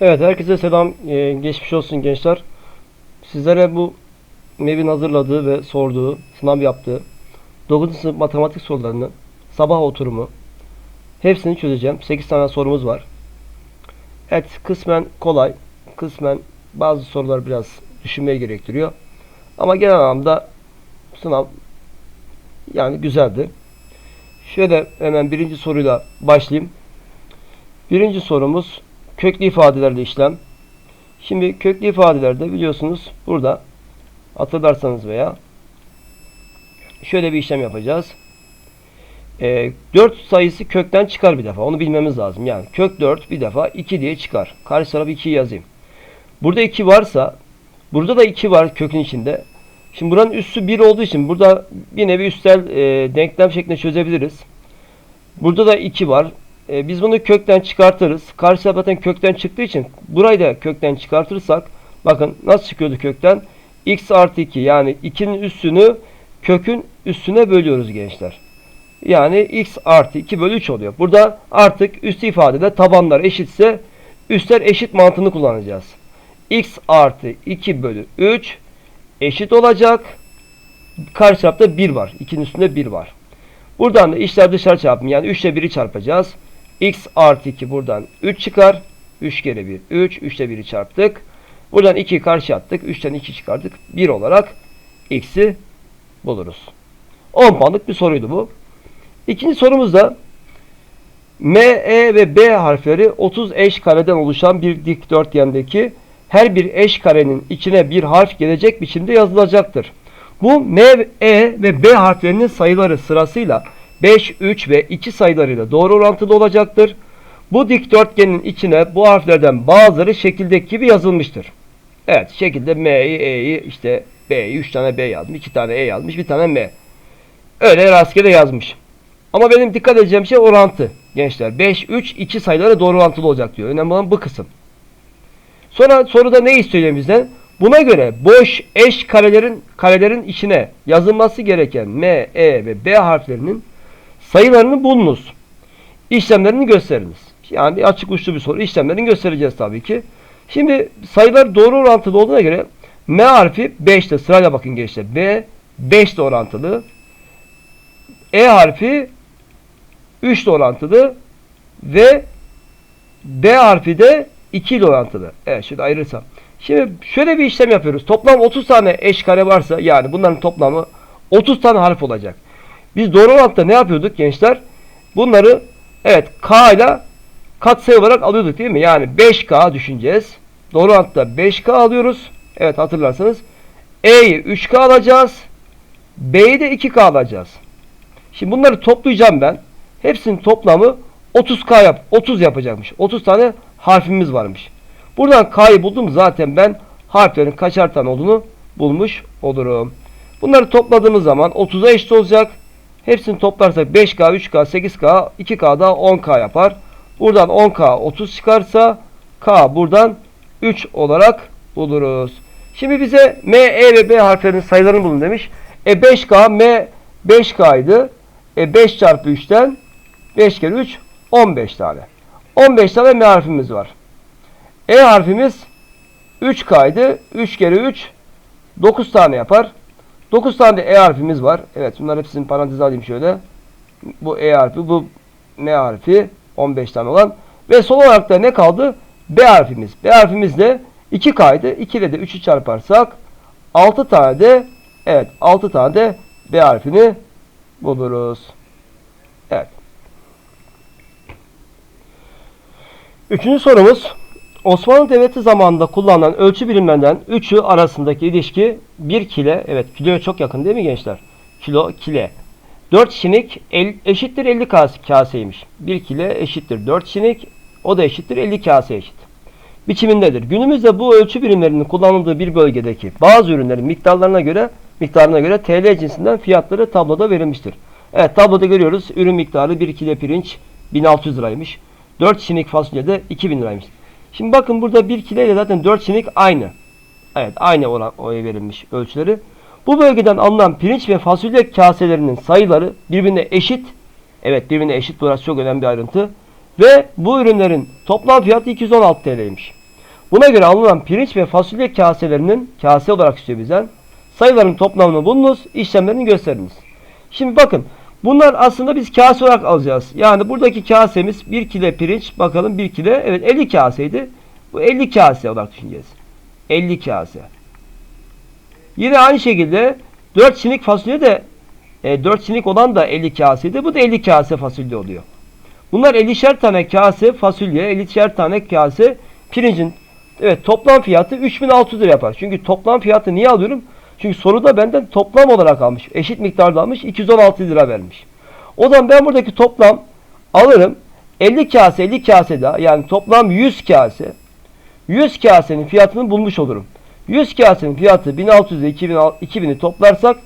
Evet herkese selam. Ee, geçmiş olsun gençler. Sizlere bu MEB'in hazırladığı ve sorduğu, sınav yaptığı 9. sınıf matematik sorularını sabah oturumu hepsini çözeceğim. 8 tane sorumuz var. Evet kısmen kolay, kısmen bazı sorular biraz düşünmeyi gerektiriyor. Ama genel anlamda sınav yani güzeldi. Şöyle hemen birinci soruyla başlayayım. Birinci sorumuz köklü ifadelerle işlem. Şimdi köklü ifadelerde biliyorsunuz burada hatırlarsanız veya şöyle bir işlem yapacağız. E, 4 sayısı kökten çıkar bir defa. Onu bilmemiz lazım. Yani kök 4 bir defa 2 diye çıkar. Karşı tarafa 2 yazayım. Burada 2 varsa burada da 2 var kökün içinde. Şimdi buranın üssü 1 olduğu için burada bir nevi üstel e, denklem şeklinde çözebiliriz. Burada da 2 var. E, biz bunu kökten çıkartırız. Karşı zaten kökten çıktığı için burayı da kökten çıkartırsak bakın nasıl çıkıyordu kökten? x artı 2 yani 2'nin üstünü kökün üstüne bölüyoruz gençler. Yani x artı 2 bölü 3 oluyor. Burada artık üst ifadede tabanlar eşitse üstler eşit mantığını kullanacağız. x artı 2 bölü 3 eşit olacak. Karşı tarafta 1 var. 2'nin üstünde 1 var. Buradan da içler dışarı çarpım yani 3 ile 1'i çarpacağız. X artı 2 buradan 3 çıkar. 3 kere 1 3. 3 ile 1'i çarptık. Buradan 2'yi karşı attık. 3'ten 2 çıkardık. 1 olarak x'i buluruz. 10 puanlık bir soruydu bu. İkinci sorumuz da M, E ve B harfleri 30 eş kareden oluşan bir dikdörtgendeki her bir eş karenin içine bir harf gelecek biçimde yazılacaktır. Bu M, E ve B harflerinin sayıları sırasıyla 5, 3 ve 2 sayılarıyla doğru orantılı olacaktır. Bu dikdörtgenin içine bu harflerden bazıları şekildeki gibi yazılmıştır. Evet şekilde M'yi, E'yi işte B'yi 3 tane B yazmış, 2 tane E yazmış, bir tane M. Öyle rastgele yazmış. Ama benim dikkat edeceğim şey orantı gençler. 5, 3, 2 sayıları doğru orantılı olacak diyor. Önemli olan bu kısım. Sonra soruda ne istiyor bizden? Buna göre boş eş karelerin karelerin içine yazılması gereken M, E ve B harflerinin sayılarını bulunuz. İşlemlerini gösteriniz. Yani açık uçlu bir soru. İşlemlerini göstereceğiz tabii ki. Şimdi sayılar doğru orantılı olduğuna göre M harfi 5'te sırayla bakın gençler. B 5'te orantılı. E harfi 3 ile orantılı ve B harfi de 2 ile orantılı. Evet şöyle ayırırsam. Şimdi şöyle bir işlem yapıyoruz. Toplam 30 tane eş kare varsa yani bunların toplamı 30 tane harf olacak. Biz doğru orantıda ne yapıyorduk gençler? Bunları evet K ile katsayı olarak alıyorduk değil mi? Yani 5K düşüneceğiz. Doğru orantıda 5K alıyoruz. Evet hatırlarsanız. E'yi 3K alacağız. B'yi de 2K alacağız. Şimdi bunları toplayacağım ben. Hepsinin toplamı 30K yap 30 yapacakmış. 30 tane harfimiz varmış. Buradan K'yı buldum zaten ben harflerin kaçar tane olduğunu bulmuş olurum. Bunları topladığımız zaman 30'a eşit olacak. Hepsini toplarsak 5K, 3K, 8K, 2K da 10K yapar. Buradan 10K 30 çıkarsa K buradan 3 olarak buluruz. Şimdi bize M, E ve B harflerinin sayılarını bulun demiş. E 5K, M 5K'ydı. E 5 çarpı 3'ten 5 kere 3 15 tane. 15 tane M harfimiz var. E harfimiz 3K'ydı. 3 kere 3 9 tane yapar. 9 tane de E harfimiz var. Evet bunlar hepsini parantez alayım şöyle. Bu E harfi, bu M harfi 15 tane olan. Ve son olarak da ne kaldı? B harfimiz. B harfimiz de 2K'ydı. 2 ile de 3'ü çarparsak 6 tane de evet 6 tane de B harfini buluruz. Evet. Üçüncü sorumuz Osmanlı Devleti zamanında kullanılan ölçü birimlerinden 3'ü arasındaki ilişki 1 kile, evet kiloya çok yakın değil mi gençler? Kilo, kile. 4 şinik el, eşittir 50 kase, kaseymiş. 1 kile eşittir 4 şinik, o da eşittir 50 kase eşit. Biçimindedir. Günümüzde bu ölçü birimlerinin kullanıldığı bir bölgedeki bazı ürünlerin miktarlarına göre miktarına göre TL cinsinden fiyatları tabloda verilmiştir. Evet tabloda görüyoruz. Ürün miktarı 1 kilo pirinç 1600 liraymış. 4 şinik fasulye de 2000 liraymış. Şimdi bakın burada 1 kilo ile zaten 4 şinik aynı. Evet aynı olan oya verilmiş ölçüleri. Bu bölgeden alınan pirinç ve fasulye kaselerinin sayıları birbirine eşit. Evet birbirine eşit burası çok önemli bir ayrıntı. Ve bu ürünlerin toplam fiyatı 216 TL'ymiş. Buna göre alınan pirinç ve fasulye kaselerinin kase olarak istiyor bizden. Sayıların toplamını bulunuz, işlemlerini gösteriniz. Şimdi bakın bunlar aslında biz kase olarak alacağız. Yani buradaki kasemiz 1 kilo pirinç bakalım 1 kilo evet 50 kaseydi. Bu 50 kase olarak düşüneceğiz. 50 kase. Yine aynı şekilde 4 çinik fasulye de e, 4 çinik olan da 50 kaseydi. Bu da 50 kase fasulye oluyor. Bunlar 50'şer tane kase fasulye, 50'şer tane kase pirincin evet toplam fiyatı 3600 lira yapar. Çünkü toplam fiyatı niye alıyorum? Çünkü soruda benden toplam olarak almış. Eşit miktarda almış. 216 lira vermiş. O zaman ben buradaki toplam alırım. 50 kase 50 kase daha yani toplam 100 kase. 100 kasenin fiyatını bulmuş olurum. 100 kasenin fiyatı 1600 ile 2000, 2000'i toplarsak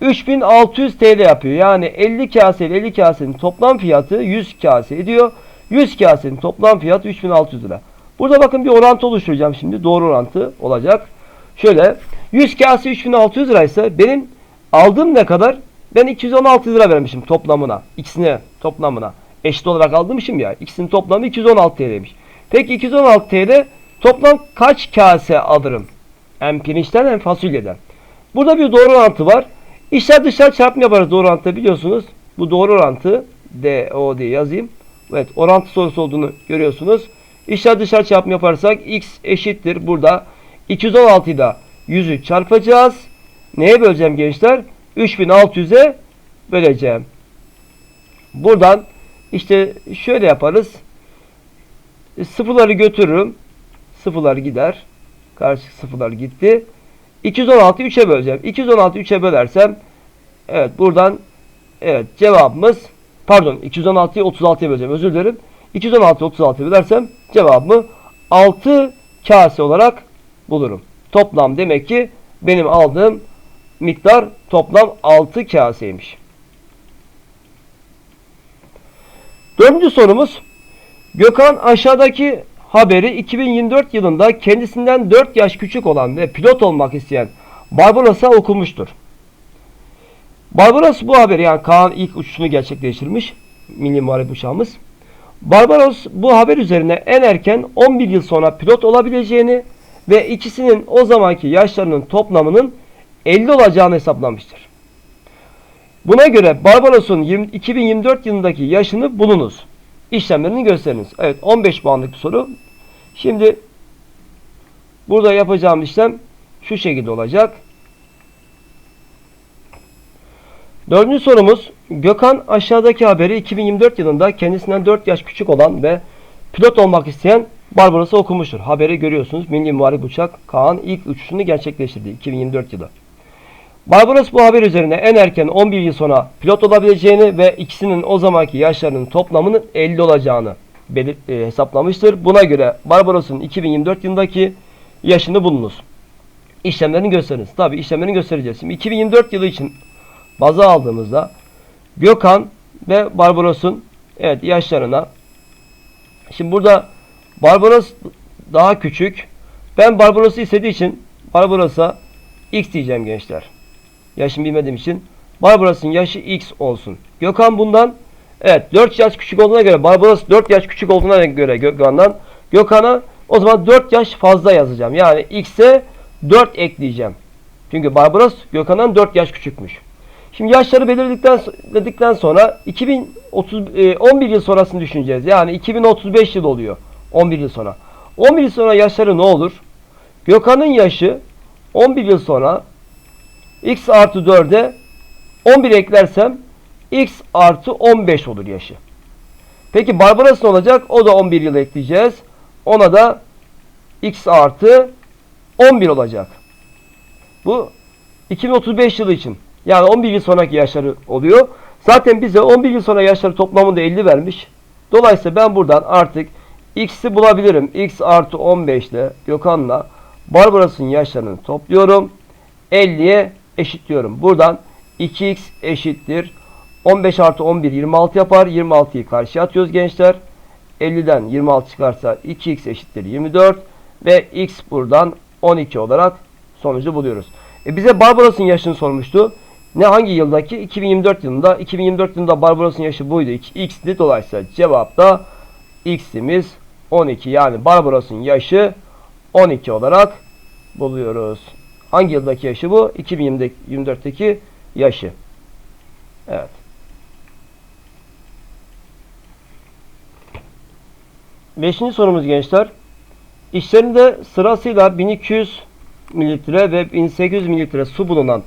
3600 TL yapıyor. Yani 50 kase ile 50 kasenin toplam fiyatı 100 kase ediyor. 100 kasenin toplam fiyatı 3600 lira. Burada bakın bir orantı oluşturacağım şimdi. Doğru orantı olacak. Şöyle 100 kase 3600 liraysa benim aldığım ne kadar? Ben 216 lira vermişim toplamına. İkisine toplamına. Eşit olarak aldırmışım ya. İkisinin toplamı 216 TL'ymiş. Peki 216 TL toplam kaç kase alırım? Hem pirinçten hem fasulyeden. Burada bir doğru orantı var. İçler dışlar çarpım yaparız doğru orantıda biliyorsunuz. Bu doğru orantı. D, O diye yazayım. Evet orantı sorusu olduğunu görüyorsunuz. İçler dışlar çarpım yaparsak x eşittir. Burada 216'yı da 100'ü çarpacağız. Neye böleceğim gençler? 3600'e böleceğim. Buradan işte şöyle yaparız. Sıfırları götürürüm. Sıfırlar gider. Karşı sıfırlar gitti. 216'yı 3'e böleceğim. 216'yı 3'e bölersem evet buradan evet cevabımız pardon 216'yı 36'ya böleceğim. Özür dilerim. 216'yı 36'ya bölersem cevabımı 6 kase olarak bulurum. Toplam demek ki benim aldığım miktar toplam 6 kaseymiş. Dördüncü sorumuz Gökhan aşağıdaki haberi 2024 yılında kendisinden 4 yaş küçük olan ve pilot olmak isteyen Barbaros'a okumuştur. Barbaros bu haberi yani Kaan ilk uçuşunu gerçekleştirmiş. Milli Muharip uçağımız. Barbaros bu haber üzerine en erken 11 yıl sonra pilot olabileceğini ve ikisinin o zamanki yaşlarının toplamının 50 olacağını hesaplamıştır. Buna göre Barbaros'un 2024 yılındaki yaşını bulunuz. İşlemlerini gösteriniz. Evet 15 puanlık bir soru. Şimdi burada yapacağım işlem şu şekilde olacak. Dördüncü sorumuz Gökhan aşağıdaki haberi 2024 yılında kendisinden 4 yaş küçük olan ve pilot olmak isteyen Barbaros'u okumuştur. Haberi görüyorsunuz. Milli Muharip Uçak Kaan ilk uçuşunu gerçekleştirdi 2024 yılı. Barbaros bu haber üzerine en erken 11 yıl sonra pilot olabileceğini ve ikisinin o zamanki yaşlarının toplamının 50 olacağını e, hesaplamıştır. Buna göre Barbaros'un 2024 yılındaki yaşını bulunuz. İşlemlerini gösteriniz. Tabi işlemlerini göstereceğiz. Şimdi 2024 yılı için baza aldığımızda Gökhan ve Barbaros'un evet yaşlarına şimdi burada Barbaros daha küçük. Ben Barbaros'u istediği için Barbaros'a X diyeceğim gençler. Yaşını bilmediğim için Barbaros'un yaşı X olsun. Gökhan bundan evet 4 yaş küçük olduğuna göre Barbaros 4 yaş küçük olduğuna göre Gökhan'dan Gökhan'a o zaman 4 yaş fazla yazacağım. Yani X'e 4 ekleyeceğim. Çünkü Barbaros Gökhan'dan 4 yaş küçükmüş. Şimdi yaşları belirledikten dedikten sonra 2030 e, 11 yıl sonrasını düşüneceğiz. Yani 2035 yıl oluyor 11 yıl sonra. 11 yıl sonra yaşları ne olur? Gökhan'ın yaşı 11 yıl sonra x artı 4'e 11 eklersem x artı 15 olur yaşı. Peki Barbaros ne olacak? O da 11 yıl ekleyeceğiz. Ona da x artı 11 olacak. Bu 2035 yılı için. Yani 11 yıl sonraki yaşları oluyor. Zaten bize 11 yıl sonra yaşları toplamında 50 vermiş. Dolayısıyla ben buradan artık x'i bulabilirim. x artı 15 ile Gökhan'la Barbaros'un yaşlarını topluyorum. 50'ye eşitliyorum. Buradan 2x eşittir. 15 artı 11 26 yapar. 26'yı karşıya atıyoruz gençler. 50'den 26 çıkarsa 2x eşittir 24 ve x buradan 12 olarak sonucu buluyoruz. E bize Barbaros'un yaşını sormuştu. Ne hangi yıldaki? 2024 yılında. 2024 yılında Barbaros'un yaşı buydu. X'ti. Dolayısıyla cevap da X'imiz 12. Yani Barbaros'un yaşı 12 olarak buluyoruz. Hangi yıldaki yaşı bu? 2024'teki yaşı. Evet. Beşinci sorumuz gençler. İçlerinde sırasıyla 1200 mililitre ve 1800 mililitre su bulunan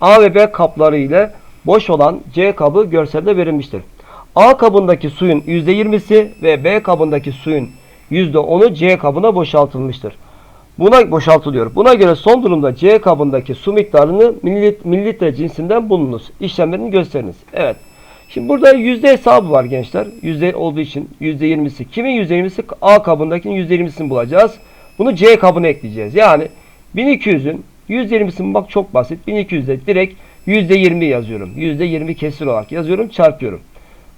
A ve B kapları ile boş olan C kabı görselde verilmiştir. A kabındaki suyun %20'si ve B kabındaki suyun %10'u C kabına boşaltılmıştır. Buna boşaltılıyor. Buna göre son durumda C kabındaki su miktarını mililit- mililitre cinsinden bulunuz. İşlemlerini gösteriniz. Evet. Şimdi burada yüzde hesabı var gençler. Yüzde olduğu için yüzde yirmisi. Kimin yüzde yirmisi? A kabındakinin yüzde yirmisini bulacağız. Bunu C kabına ekleyeceğiz. Yani 1200'ün yüzde yirmisini bak çok basit. 1200'de direkt yüzde yirmi yazıyorum. Yüzde yirmi kesir olarak yazıyorum. Çarpıyorum.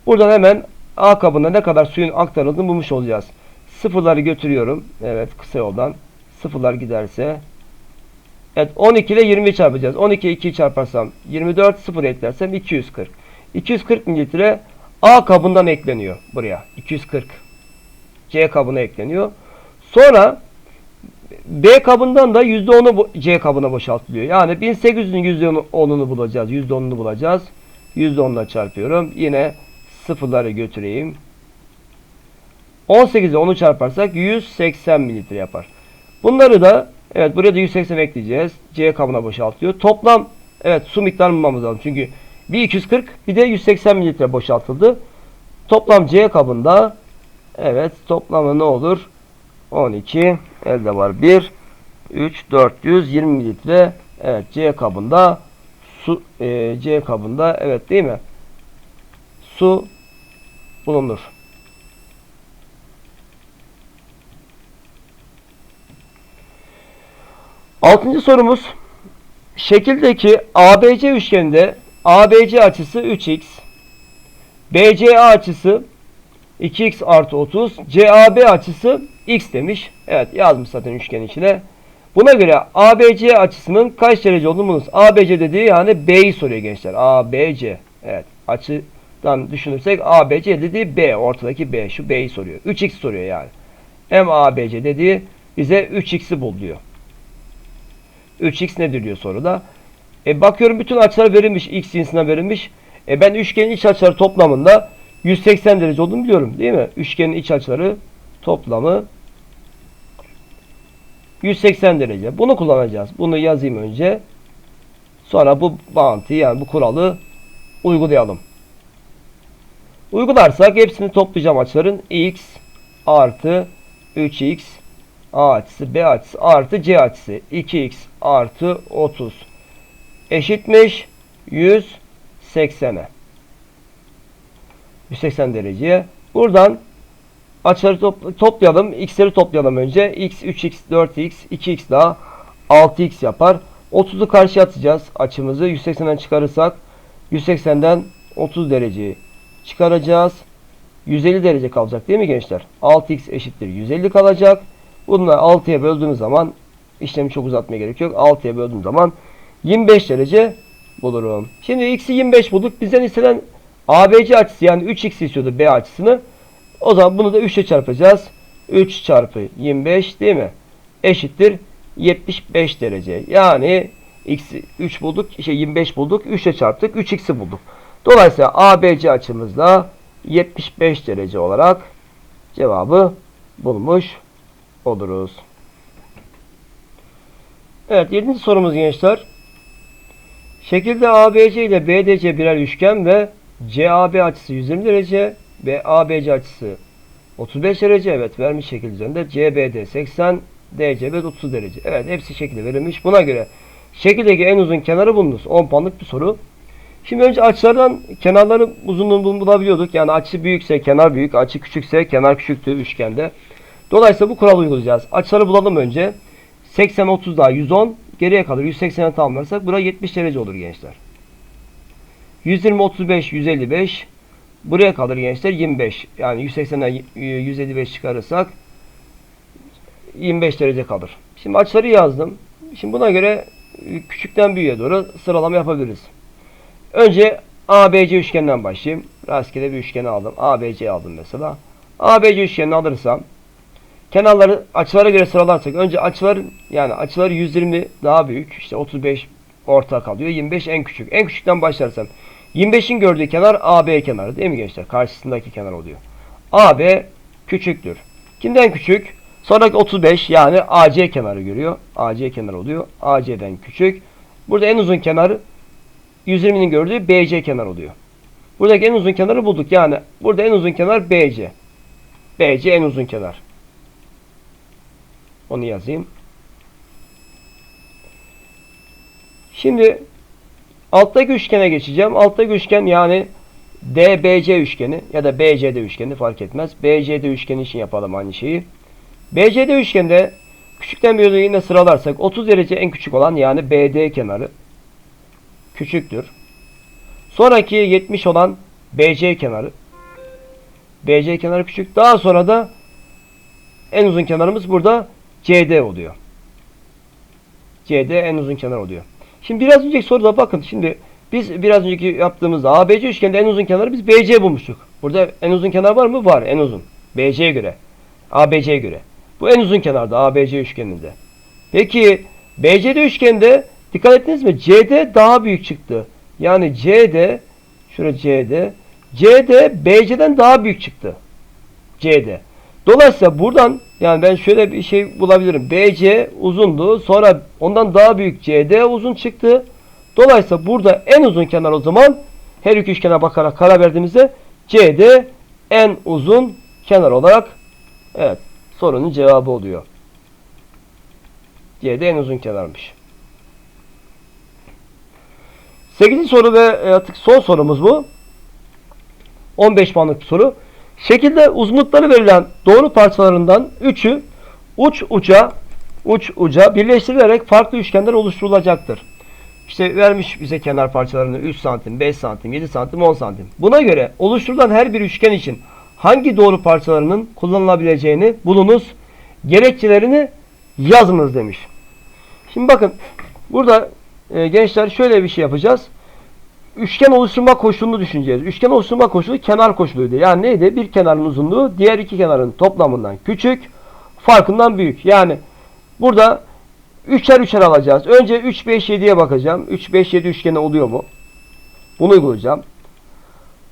Buradan hemen A kabına ne kadar suyun aktarıldığını bulmuş olacağız. Sıfırları götürüyorum. Evet kısa yoldan. Sıfırlar giderse. Evet 12 ile 20 çarpacağız. 12 ile 2'yi çarparsam 24 sıfır eklersem 240. 240 mililitre A kabından ekleniyor buraya. 240. C kabına ekleniyor. Sonra B kabından da %10'u bu- C kabına boşaltılıyor. Yani 1800'ün %10'unu bulacağız. %10'unu bulacağız. %10'la çarpıyorum. Yine sıfırları götüreyim. 18 ile 10'u çarparsak 180 mililitre yapar. Bunları da evet buraya da 180 ekleyeceğiz. C kabına boşaltıyor. Toplam evet su miktarını bulmamız lazım. Çünkü bir 240 bir de 180 mililitre boşaltıldı. Toplam C kabında evet toplamı ne olur? 12 elde var 1 3 420 mililitre evet C kabında su e, C kabında evet değil mi? Su bulunur. Altıncı sorumuz. Şekildeki ABC üçgeninde ABC açısı 3x, BCA açısı 2x artı 30, CAB açısı x demiş. Evet yazmış zaten üçgen içine. Buna göre ABC açısının kaç derece olduğunu bulunuz. ABC dediği yani B'yi soruyor gençler. ABC. Evet açıdan düşünürsek ABC dediği B. Ortadaki B. Şu B'yi soruyor. 3x soruyor yani. Hem ABC dediği bize 3x'i bul diyor. 3x nedir diyor soruda. E bakıyorum bütün açılar verilmiş. X cinsinden verilmiş. E ben üçgenin iç açıları toplamında 180 derece olduğunu biliyorum değil mi? Üçgenin iç açıları toplamı 180 derece. Bunu kullanacağız. Bunu yazayım önce. Sonra bu bağıntıyı yani bu kuralı uygulayalım. Uygularsak hepsini toplayacağım açıların x artı 3x A açısı B açısı artı C açısı 2x artı 30 eşitmiş 180'e. 180 dereceye. Buradan açıları top, toplayalım. X'leri toplayalım önce. X, 3x, 4x, 2x daha 6x yapar. 30'u karşıya atacağız açımızı. 180'den çıkarırsak 180'den 30 dereceyi çıkaracağız. 150 derece kalacak değil mi gençler? 6x eşittir 150 kalacak. Bunları 6'ya böldüğümüz zaman işlemi çok uzatmaya gerek yok. 6'ya böldüğüm zaman 25 derece bulurum. Şimdi x'i 25 bulduk. Bizden istenen ABC açısı yani 3x istiyordu B açısını. O zaman bunu da 3 ile çarpacağız. 3 çarpı 25 değil mi? Eşittir 75 derece. Yani x 3 bulduk, şey 25 bulduk, 3 ile çarptık, 3x'i bulduk. Dolayısıyla ABC açımızla 75 derece olarak cevabı bulmuş oluruz. Evet 7. sorumuz gençler. Şekilde ABC ile BDC birer üçgen ve CAB açısı 120 derece ve ABC açısı 35 derece. Evet vermiş şekil üzerinde. CBD 80, DCB 30 derece. Evet hepsi şekilde verilmiş. Buna göre şekildeki en uzun kenarı bulunuz. 10 puanlık bir soru. Şimdi önce açılardan kenarların uzunluğunu bulabiliyorduk. Yani açı büyükse kenar büyük, açı küçükse kenar küçüktü üçgende. Dolayısıyla bu kuralı uygulayacağız. Açıları bulalım önce. 80 30 daha 110 geriye kalır. 180'e tamamlarsak bura 70 derece olur gençler. 120 35 155 buraya kalır gençler 25. Yani 180'den 155 çıkarırsak 25 derece kalır. Şimdi açıları yazdım. Şimdi buna göre küçükten büyüğe doğru sıralama yapabiliriz. Önce ABC üçgeninden başlayayım. Rastgele bir üçgeni aldım. ABC aldım mesela. ABC üçgenini alırsam kenarları açılara göre sıralarsak önce açılar yani açılar 120 daha büyük. işte 35 orta kalıyor. 25 en küçük. En küçükten başlarsam 25'in gördüğü kenar AB kenarı değil mi gençler? Karşısındaki kenar oluyor. AB küçüktür. Kimden küçük? Sonraki 35 yani AC kenarı görüyor. AC kenarı oluyor. AC'den küçük. Burada en uzun kenarı 120'nin gördüğü BC kenar oluyor. Buradaki en uzun kenarı bulduk. Yani burada en uzun kenar BC. BC en uzun kenar. Onu yazayım. Şimdi alttaki üçgene geçeceğim. Alttaki üçgen yani DBC üçgeni ya da BCD üçgeni fark etmez. BCD üçgeni için yapalım aynı şeyi. BCD üçgende küçükten büyüğe yine sıralarsak 30 derece en küçük olan yani BD kenarı küçüktür. Sonraki 70 olan BC kenarı. BC kenarı küçük. Daha sonra da en uzun kenarımız burada CD oluyor. CD en uzun kenar oluyor. Şimdi biraz önceki soruda bakın. Şimdi biz biraz önceki yaptığımızda ABC üçgende en uzun kenarı biz BC bulmuştuk. Burada en uzun kenar var mı? Var. En uzun. BC'ye göre. ABC'ye göre. Bu en uzun kenarda ABC üçgeninde. Peki BCD üçgeninde dikkat ettiniz mi? CD daha büyük çıktı. Yani CD şurada CD CD BC'den daha büyük çıktı. CD. Dolayısıyla buradan yani ben şöyle bir şey bulabilirim. BC uzundu. Sonra ondan daha büyük CD uzun çıktı. Dolayısıyla burada en uzun kenar o zaman her iki üçgene bakarak karar verdiğimizde CD en uzun kenar olarak evet sorunun cevabı oluyor. CD en uzun kenarmış. 8. soru ve artık son sorumuz bu. 15 puanlık bir soru. Şekilde uzunlukları verilen doğru parçalarından 3'ü uç uca uç uca birleştirilerek farklı üçgenler oluşturulacaktır. İşte vermiş bize kenar parçalarını 3 santim, 5 santim, 7 santim, 10 santim. Buna göre oluşturulan her bir üçgen için hangi doğru parçalarının kullanılabileceğini bulunuz. Gerekçelerini yazınız demiş. Şimdi bakın burada e, gençler şöyle bir şey yapacağız. Üçgen oluşturma koşulunu düşüneceğiz. Üçgen oluşturma koşulu kenar koşuluydu. Yani neydi? Bir kenarın uzunluğu diğer iki kenarın toplamından küçük, farkından büyük. Yani burada üçer üçer alacağız. Önce 3, 5, 7'ye bakacağım. 3, 5, 7 üçgeni oluyor mu? Bunu uygulayacağım.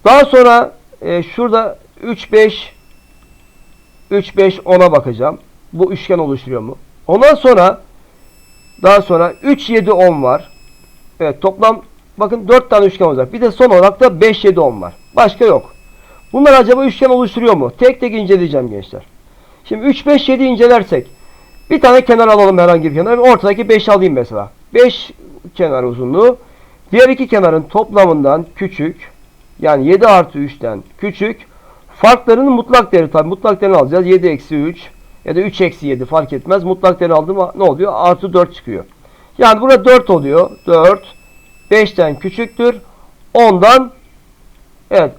Daha sonra e, şurada 3, 5, 3, 5, 10'a bakacağım. Bu üçgen oluşturuyor mu? Ondan sonra daha sonra 3, 7, 10 var. Evet toplam bakın 4 tane üçgen olacak. Bir de son olarak da 5, 7, 10 var. Başka yok. Bunlar acaba üçgen oluşturuyor mu? Tek tek inceleyeceğim gençler. Şimdi 3, 5, 7 incelersek bir tane kenar alalım herhangi bir kenar. Ortadaki 5 alayım mesela. 5 kenar uzunluğu. Diğer iki kenarın toplamından küçük. Yani 7 artı 3'ten küçük. Farklarının mutlak değeri tabi. Mutlak değerini alacağız. 7 eksi 3 ya da 3 eksi 7 fark etmez. Mutlak değeri aldım ne oluyor? Artı 4 çıkıyor. Yani burada 4 oluyor. 4 5'ten küçüktür. 10'dan evet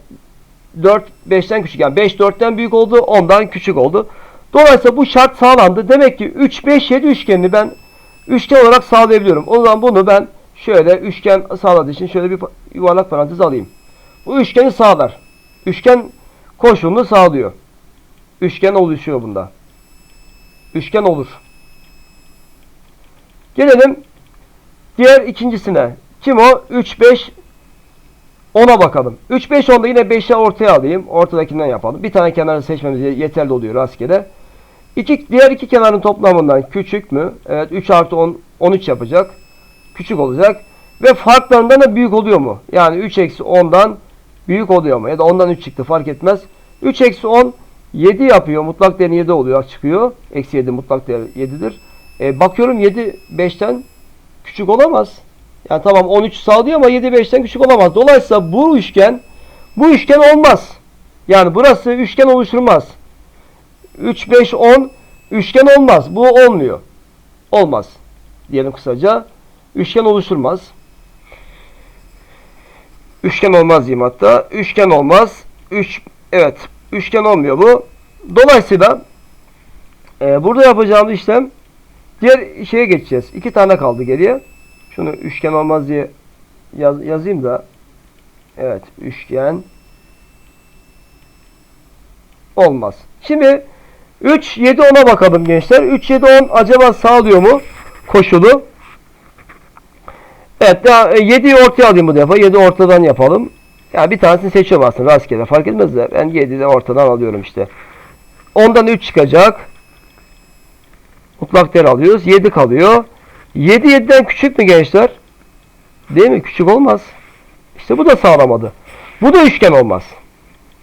4 5'ten küçük. Yani 5 4'ten büyük oldu. 10'dan küçük oldu. Dolayısıyla bu şart sağlandı. Demek ki 3 5 7 üçgenini ben üçgen olarak sağlayabiliyorum. O zaman bunu ben şöyle üçgen sağladığı için şöyle bir yuvarlak parantez alayım. Bu üçgeni sağlar. Üçgen koşulunu sağlıyor. Üçgen oluşuyor bunda. Üçgen olur. Gelelim diğer ikincisine. Kim o? 3 5 10'a bakalım. 3 5 10'da yine 5'e ortaya alayım. Ortadakinden yapalım. Bir tane kenarı seçmemiz yeterli oluyor rastgele. İki, diğer iki kenarın toplamından küçük mü? Evet 3 artı 10 13 yapacak. Küçük olacak. Ve farklarından da büyük oluyor mu? Yani 3 eksi 10'dan büyük oluyor mu? Ya da 10'dan 3 çıktı fark etmez. 3 eksi 10 7 yapıyor. Mutlak değeri 7 oluyor çıkıyor. Eksi 7 mutlak değeri 7'dir. E, bakıyorum 7 5'ten küçük olamaz. Yani tamam 13 sağlıyor ama 7 5'ten küçük olamaz. Dolayısıyla bu üçgen bu üçgen olmaz. Yani burası üçgen oluşturmaz. 3 5 10 üçgen olmaz. Bu olmuyor. Olmaz. Diyelim kısaca. Üçgen oluşturmaz. Üçgen olmaz diyeyim hatta. Üçgen olmaz. Üç, evet. Üçgen olmuyor bu. Dolayısıyla e, burada yapacağımız işlem diğer şeye geçeceğiz. İki tane kaldı geriye. Şunu üçgen olmaz diye yaz, yazayım da. Evet. Üçgen olmaz. Şimdi 3, 7, 10'a bakalım gençler. 3, 7, 10 acaba sağlıyor mu koşulu? Evet, 7'yi ortaya alayım bu defa. 7 ortadan yapalım. Ya bir tanesini seçiyorum rastgele fark etmez de ben 7'de ortadan alıyorum işte. 10'dan 3 çıkacak. Mutlak değer alıyoruz. 7 kalıyor. 7 7'den küçük mü gençler? Değil mi? Küçük olmaz. İşte bu da sağlamadı. Bu da üçgen olmaz.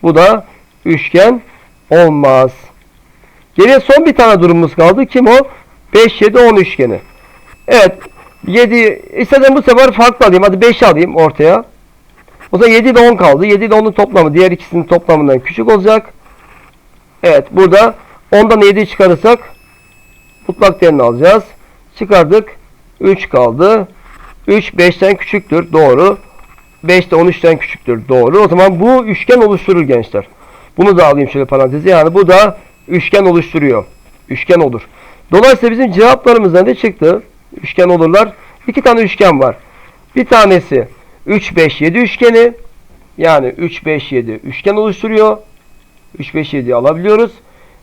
Bu da üçgen olmaz. Geriye son bir tane durumumuz kaldı. Kim o? 5, 7, 10 üçgeni. Evet. 7 istedim bu sefer farklı alayım. Hadi 5 alayım ortaya. O zaman 7 ile 10 kaldı. 7 ile 10'un toplamı diğer ikisinin toplamından küçük olacak. Evet burada 10'dan 7'yi çıkarırsak mutlak değerini alacağız. Çıkardık. 3 kaldı. 3 5'ten küçüktür. Doğru. 5 de 13'ten küçüktür. Doğru. O zaman bu üçgen oluşturur gençler. Bunu da alayım şöyle parantezi. Yani bu da üçgen oluşturuyor. Üçgen olur. Dolayısıyla bizim cevaplarımızdan ne çıktı? Üçgen olurlar. İki tane üçgen var. Bir tanesi 3 5 7 üçgeni. Yani 3 5 7 üçgen oluşturuyor. 3 5 7'yi alabiliyoruz.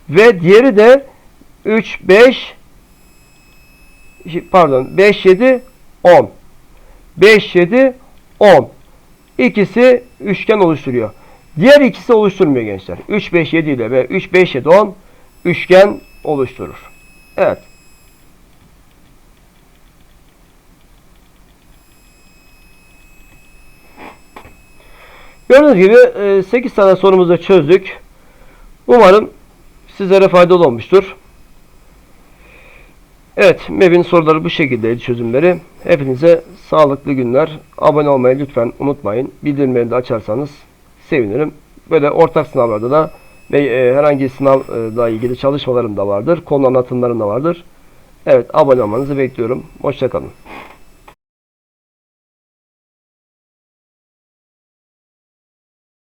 Ve diğeri de 3 5 pardon 5 7 10. 5 7 10. İkisi üçgen oluşturuyor. Diğer ikisi oluşturmuyor gençler. 3 5 7 ile ve 3 5 7 10 üçgen oluşturur. Evet. Gördüğünüz gibi 8 tane sorumuzu çözdük. Umarım sizlere faydalı olmuştur. Evet, MEB'in soruları bu şekildeydi çözümleri. Hepinize sağlıklı günler. Abone olmayı lütfen unutmayın. Bildirimleri de açarsanız sevinirim. Böyle ortak sınavlarda da ve e, herhangi sınavla ilgili çalışmalarım da vardır. Konu anlatımlarım da vardır. Evet, abone olmanızı bekliyorum. Hoşçakalın.